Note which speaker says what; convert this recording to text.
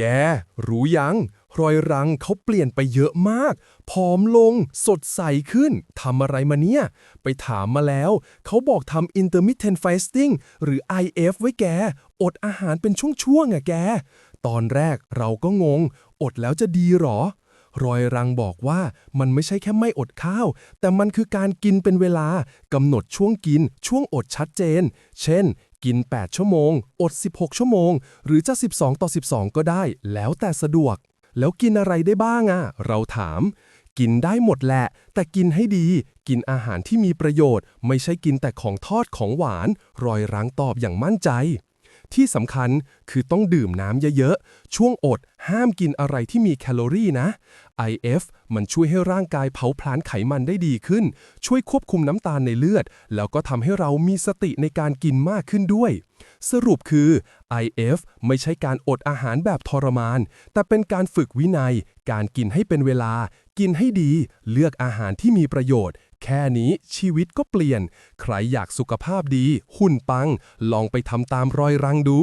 Speaker 1: แก รู้ยัง รอยรังเขาเปลี่ยนไปเยอะมาก ผอมลง สดใสขึ้น ทำอะไรมาเนี่ย ไปถามมาแล้ว เขาบอกทำ intermittent fasting หรือ IF ไว้แก อดอาหารเป็นช่วงๆอะแก ตอนแรกเราก็งง อดแล้วจะดีหรอ รอยรังบอกว่ามันไม่ใช่แค่ไม่อดข้าว แต่มันคือการกินเป็นเวลากำหนดช่วงกิน ช่วงอดชัดเจน เช่น กิน 8 ชั่วโมง อด 16 ชั่วโมง หรือจะ 12 ต่อ 12 ก็ได้ แล้วแต่สะดวก แล้วกินอะไรได้บ้างอะเราถาม กินได้หมดแหละ แต่กินให้ดี กินอาหารที่มีประโยชน์ ไม่ใช่กินแต่ของทอดของหวาน รอยรังตอบอย่างมั่นใจ ที่สำคัญคือต้องดื่มน้ำเยอะๆ ช่วงอดห้ามกินอะไรที่มีแคลอรี่นะ IF มันช่วยให้ร่างกายเผาผลาญไขมันได้ดีขึ้น ช่วยควบคุมน้ำตาลในเลือด แล้วก็ทำให้เรามีสติในการกินมากขึ้นด้วย สรุปคือ IF ไม่ใช่การอดอาหารแบบทรมาน แต่เป็นการฝึกวินัย การกินให้เป็นเวลา กินให้ดี เลือกอาหารที่มีประโยชน์ แค่นี้ชีวิตก็เปลี่ยน ใครอยากสุขภาพดี หุ่นปัง ลองไปทำตามรอยรังดู